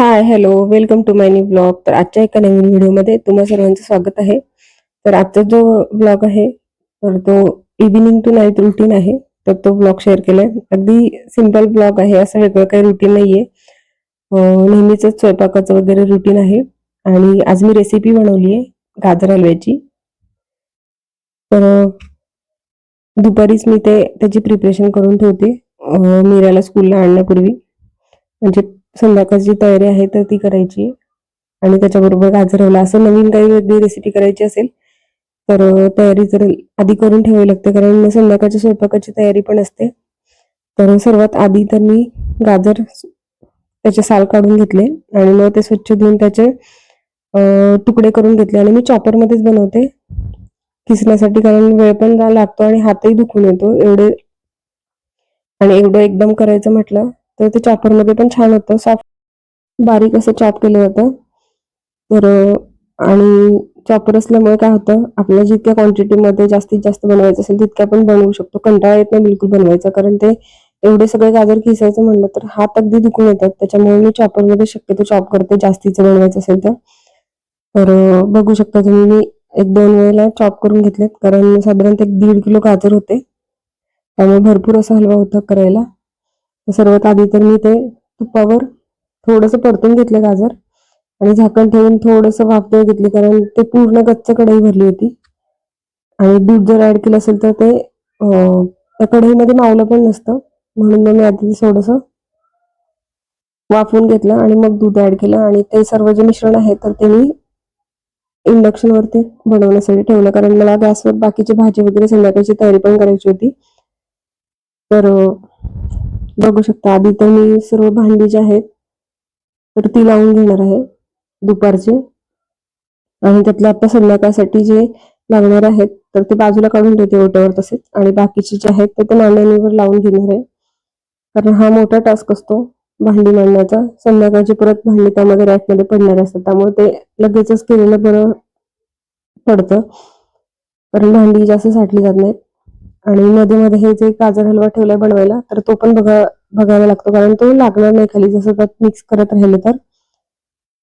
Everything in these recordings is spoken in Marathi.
Hi hello welcome to my new blog तर आजच्या एका नवीन व्हिडिओमध्ये तुम्हा सर्वांचं स्वागत आहे. तर आजचा जो ब्लॉग आहे तर तो इव्हिनिंग टू नाईट रुटीन आहे. तर तो ब्लॉग शेअर केलाय. अगदी सिंपल ब्लॉग आहे. असं वेगळं काही रुटीन नाहीये. आहे नेहमीच स्वयंपाकाचं वगैरे रुटीन आहे. आणि आज मी रेसिपी बनवली आहे गाजर हलव्याची. तर दुपारीच मी ते त्याची प्रिपरेशन करून ठेवते. मीराला स्कूलला आणण्यापूर्वी. म्हणजे संध्याकाळची तयारी आहे तर ती करायची. आणि त्याच्याबरोबर गाजर हवला असं नवीन काही वेगळी रेसिपी करायची असेल तर तयारी जर आधी करून ठेवावी लागते. कारण संध्याकाळच्या स्वयंपाकाची तयारी पण असते. तर सर्वात आधी तर मी गाजर त्याचे साल काढून घेतले आणि मग ते स्वच्छ धुवून त्याचे तुकडे करून घेतले. आणि मी चॉपरमध्येच बनवते. किसण्यासाठी कारण वेळ पण लागतो आणि हातही दुखून येतो. एवढे आणि एवढं एकदम करायचं म्हटलं तर ते चॉपरमध्ये पण छान होतं. सॉफ्ट बारीक असं चॉप केलं जातं तर आणि चॉपर असल्यामुळे काय होतं आपल्या जितक्या क्वांटिटीमध्ये जास्तीत जास्त बनवायचं असेल तितक्या पण बनवू शकतो. कंटाळा येत नाही बिलकुल बनवायचा कारण ते एवढे सगळे गाजर किसायचं म्हणलं तर हात अगदी दुखून येतात. त्याच्यामुळे मी चॉपरमध्ये शक्यतो चॉप करते जास्तीचं बनवायचं असेल तर. तर बघू शकता तुम्ही मी एक दोन वेळेला चॉप करून घेतलेत. कारण साधारणतः एक दीड किलो गाजर होते. त्यामुळे भरपूर असा हलवा होता करायला. सर्वात आधी तर मी ते तुपावर थोडंसं परतून घेतलं गाजर आणि झाकण ठेवून थोडंसं वाफ घेतली कारण ते पूर्ण गच्च कढई भरली होती. आणि दूध जर ऍड केलं असेल तर ते त्या कढईमध्ये मावलं पण नसतं. म्हणून मग मी आधी थोडंसं वाफवून घेतलं आणि मग दूध ऍड केलं. आणि ते सर्व जे मिश्रण आहे तर ते मी इंडक्शनवरती बनवण्यासाठी ठेवलं. कारण मला गॅसवर बाकीची भाजी वगैरे संध्याकाळची तयारी पण करायची होती. तर बघू शकता. आधी तर मी सर्व भांडी जी आहेत तर ती लावून घेणार आहे दुपारचे. आणि त्यातले आता संध्याकाळसाठी जे लागणार आहेत तर ते बाजूला काढून ठेवते ओट्यावर तसेच. आणि बाकीचे जे आहेत ते ते नाण्यांवर लावून घेणार आहे. कारण हा मोठा टास्क असतो भांडी मांडण्याचा. संध्याकाळची परत भांडी त्यामध्ये रॅकमध्ये पडणार असतात. त्यामुळे ते लगेचच केलेलं बरं पडतं. कारण भांडी जास्त साठली जात नाहीत. आणि मध्ये मध्ये हे जे गाजर हलवा ठेवलाय बनवायला तर तो पण बघा बघायला लागतो. कारण तो लागणार नाही खाली. जसं त्यात मिक्स करत राहिलं तर.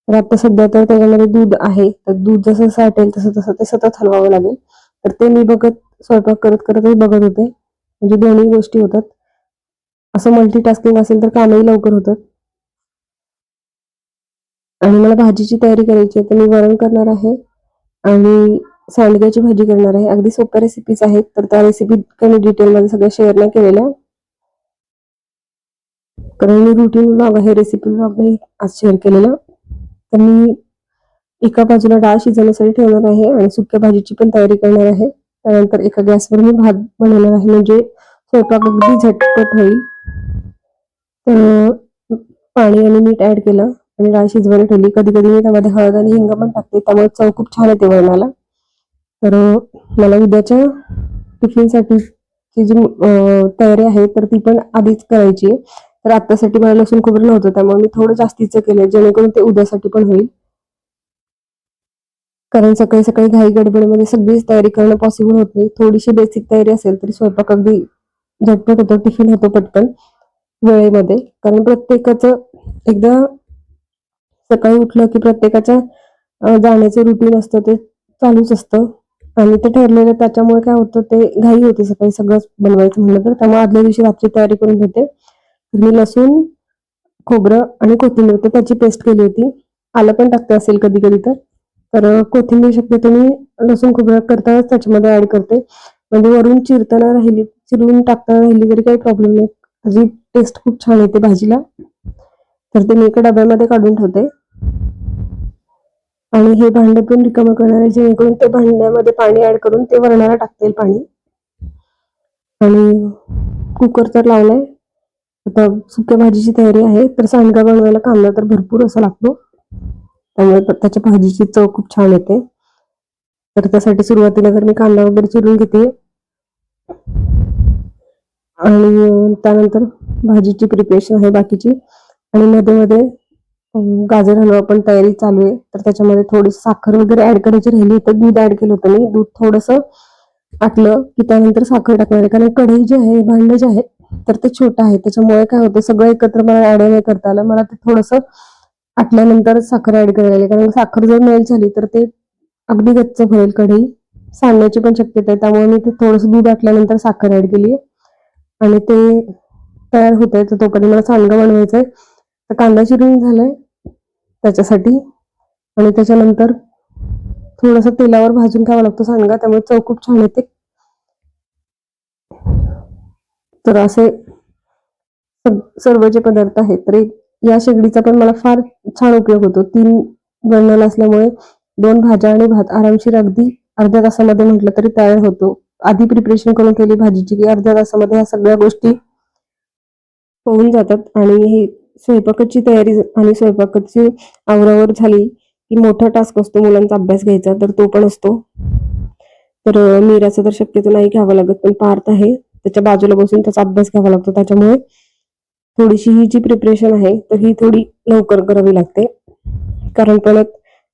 तर आता सध्या तर त्याच्यामध्ये दूध आहे. तर दूध जसं साठेल तसं तसं ते सतत हलवावं लागेल. तर ते मी बघत स्वयंपाक करत करतच बघत होते. म्हणजे दोन्ही गोष्टी होतात. असं मल्टीटास्किंग असेल तर कामही लवकर होतात. आणि मला भाजीची तयारी करायची आहे तर मी वरण करणार आहे. आणि सांडग्याची भाजी करणार आहे. अगदी सोप्या रेसिपीज आहेत तर त्या रेसिपी कमी डिटेलमध्ये सगळ्या शेअर नाही केलेल्या. कारण मी रुटीन ब्लॉग आहे रेसिपी ब्लॉग नाही आज शेअर केलेला. तर मी एका बाजूला डाळ शिजवण्यासाठी ठेवणार आहे आणि सुक्या भाजीची पण तयारी करणार आहे. त्यानंतर एका गॅसवर मी भात बनवणार आहे म्हणजे स्वयंपाक अगदी झटपट होईल. तर पाणी आणि मीठ ऍड केलं आणि डाळ शिजवायला ठेवली. कधी कधी मी त्यामध्ये हळद आणि हिंग पण टाकते त्यामुळे चव खूप छान येते वळणाला तर मला उद्याच्या टिफिनसाठीची जी तयारी आहे तर ती पण आधीच करायची आहे. तर आत्तासाठी मला लसूण खोबरं नव्हतं त्यामुळे मी थोडं जास्तीचं केलं जेणेकरून ते उद्यासाठी पण होईल. कारण सकाळी सकाळी घाई गडबडीमध्ये सगळीच तयारी करणं पॉसिबल होत नाही. थोडीशी बेसिक तयारी असेल तरी स्वयंपाक अगदी झटपट होतो टिफिन होतो पटकन वेळेमध्ये. कारण प्रत्येकाचं एकदा सकाळी उठलं की प्रत्येकाच्या जाण्याचं रुटीन असतं ते चालूच असतं. आणि ते ठरलेलं त्याच्यामुळे काय होतं ते घाई होते सकाळी सगळं बनवायचं म्हणलं तर. त्यामुळे आदल्या दिवशी रात्री तयारी करून घेते. मी लसूण खोबरं आणि कोथिंबीर तर त्याची पेस्ट केली होती. आलं पण टाकते असेल कधी कधी तर. तर कोथिंबीर शक्यतो मी लसूण खोबरं करतानाच त्याच्यामध्ये ऍड करते. म्हणजे वरून चिरताना राहिली चिरून टाकताना राहिली तरी काही प्रॉब्लेम नाही. त्याची टेस्ट खूप छान येते भाजीला. तर ते मी एका डब्यामध्ये काढून ठेवते. आणि हे भांडं पण रिकामं करणार आहे जेणेकरून ते भांड्यामध्ये पाणी ऍड करून ते वरणाला टाकता येईल पाणी. आणि कुकर तर लावलाय. आता सुक्या भाजीची तयारी आहे तर सांडगा बनवायला कांदा तर भरपूर असा लागतो. त्यामुळे त्याच्या भाजीची चव खूप छान येते. तर त्यासाठी सुरुवातीला तर मी कांदा वगैरे चिरून घेते. आणि त्यानंतर भाजीची प्रिपरेशन आहे बाकीची. आणि मध्ये मध्ये गाजर हलवा पण तयारी चालू आहे. तर त्याच्यामध्ये थोडी साखर वगैरे ऍड करायची राहिली तर दूध ऍड केलं होतं मी. दूध थोडंसं आटलं की त्यानंतर साखर टाकणार आहे. कारण कढई जे आहे भांडं जे आहे तर ते छोटं आहे. त्याच्यामुळे काय होतं सगळं एकत्र मला ऍड नाही करता आलं. मला ते थोडंसं आटल्यानंतर साखर ऍड करायला कारण साखर जर मेल्ट झाली तर ते अगदी गच्च होईल कढई. सांडण्याची पण शक्यता आहे. त्यामुळे मी ते थोडंसं दूध आटल्यानंतर साखर ऍड केली आणि ते तयार होत आहे तर तोपर्यंत मला सांडगं आहे तर कांदा चिरून झालाय. त्याच्यासाठी आणि त्याच्यानंतर थोडंसं तेलावर भाजून घ्यावा लागतो सांगा त्यामुळे चव खूप छान येते. तर असे सर्व जे पदार्थ आहेत तर एक- या शेगडीचा पण मला फार छान उपयोग होतो. तीन बर्नल असल्यामुळे दोन भाज्या आणि भात आरामशीर अगदी अर्ध्या तासामध्ये म्हटलं तरी तयार होतो. आधी प्रिपरेशन करून ठेवली भाजीची की अर्ध्या तासामध्ये ह्या सगळ्या गोष्टी होऊन जातात आणि हे स्वयंपाकाची तयारी आणि स्वयंपाकाची आवरावर झाली की मोठा टास्क असतो मुलांचा अभ्यास घ्यायचा तर तो पण असतो. तर अं, मीराचा तर शक्यतो नाही घ्यावा लागत पण पार्थ आहे. त्याच्या बाजूला बसून त्याचा अभ्यास घ्यावा लागतो. त्याच्यामुळे थोडीशी ही जी प्रिपरेशन आहे तर ही थोडी लवकर करावी लागते. कारण परत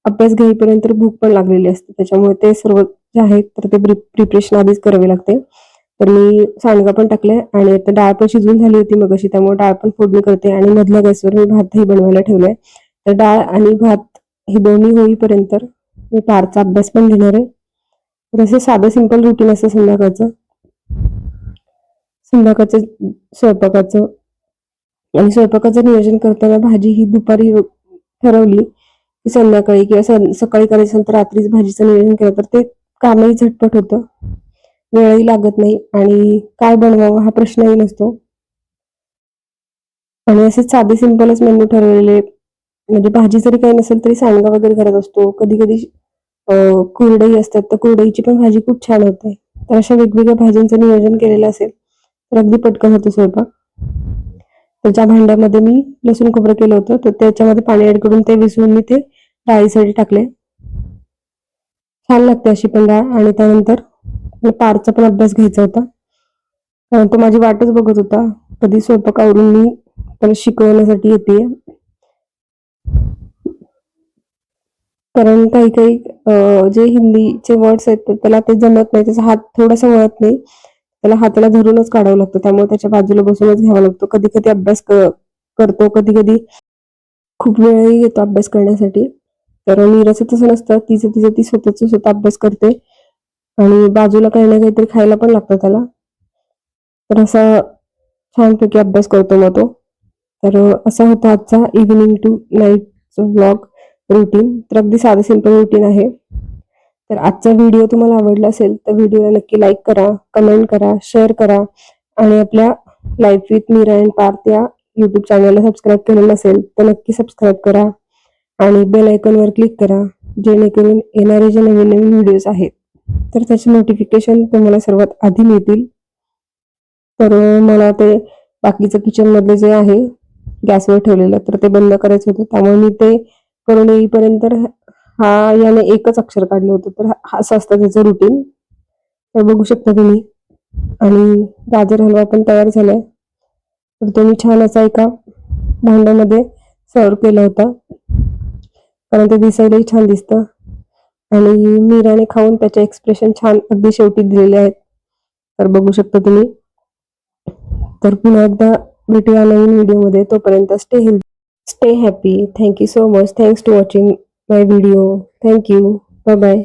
अभ्यास घेईपर्यंत भूक पण लागलेली असते. त्याच्यामुळे ते सर्व जे आहे तर ते प्रिपरेशन आधीच करावी लागते. तर मी सांडगा पण टाकलाय आणि आता डाळ पण शिजून झाली होती मग अशी त्यामुळे डाळ पण फोडणी करते आणि मधल्या गॅसवर मी भातही बनवायला ठेवलाय. तर डाळ आणि भात हे दोन्ही होईपर्यंत मी पारचा अभ्यास पण घेणार आहे. तर साधं सिंपल रुटीन असतं संध्याकाळचं. संध्याकाळचं स्वयंपाकाचं. आणि स्वयंपाकाचं नियोजन करताना भाजी ही दुपारी ठरवली की संध्याकाळी किंवा सकाळी करायचं असेल तर रात्रीच भाजीचं नियोजन केलं तर ते कामही झटपट होतं. वेळही लागत नाही आणि काय बनवावं हा प्रश्नही नसतो. आणि असे साधे सिंपलच मेनू ठरवलेले म्हणजे भाजी जरी काही नसेल तरी सांडगा वगैरे करत असतो. कधी कधी कुरडई असतात तर कुरडईची पण भाजी खूप छान होते. तर अशा वेगवेगळ्या भाज्यांचं नियोजन केलेलं असेल तर अगदी पटकन होतो स्वयंपाक. तर ज्या भांड्यामध्ये मी लसूण खोबरं केलं होतं तर त्याच्यामध्ये पाणी ऍड करून ते विसरून मी ते डाळीसाठी टाकले. छान लागते अशी पण डाळ आणि त्यानंतर पारचा पण अभ्यास घ्यायचा होता. तो माझी वाटच बघत होता कधी स्वयंपाक आवरून मी त्याला शिकवण्यासाठी येते. कारण काही काही जे हिंदीचे वर्ड्स आहेत त्याला ते जमत नाही त्याचा हात थोडासा वळत नाही. त्याला हाताला धरूनच काढावं लागतं त्यामुळे त्याच्या बाजूला बसूनच घ्यावा लागतो. कधी कधी अभ्यास करतो कधी कधी खूप वेळही घेतो अभ्यास करण्यासाठी. तर नीरचं तसं नसतं तिचं तिचं ती स्वतःच स्वतः अभ्यास करते. आणि बाजूला काही ना काहीतरी खायला पण लागतं त्याला. तर असा छानपैकी अभ्यास करतो मग तो. तर असा होता आजचा evening to night blog routine तर अगदी साधं सिंपल रुटीन आहे. तर आजचा व्हिडिओ तुम्हाला आवडला असेल तर व्हिडिओला नक्की लाईक करा कमेंट करा शेअर करा. आणि आपल्या life with Meera and Parth या युट्यूब चॅनलला सबस्क्राईब केलं नसेल तर नक्की सबस्क्राईब करा. आणि बेल आयकॉनवर क्लिक करा जेणेकरून येणारे जे नवीन नवीन व्हिडिओज आहेत तर त्याचे नोटिफिकेशन तुम्हाला सर्वात आधी मिळतील. तर मला ते बाकीचं किचनमधले जे आहे गॅसवर ठेवलेलं तर ते बंद करायचं होतं. त्यामुळे मी ते करून येईपर्यंत हा याने एकच अक्षर काढलं होतं. तर हा- असं असतं त्याचं रुटीन तर बघू शकता तुम्ही. आणि गाजर हलवा पण तयार झालाय. तर तो मी छान असा एका भांड्यामध्ये सर्व केला होता. कारण ते दिसायलाही छान दिसतं. आणि मीराने खाऊन त्याचे एक्सप्रेशन छान अगदी शेवटी दिलेले आहेत. तर बघू शकता तुम्ही. तर पुन्हा एकदा भेटूया नवीन व्हिडिओमध्ये तोपर्यंत stay healthy stay happy thank you so much thanks to watching my video thank you bye bye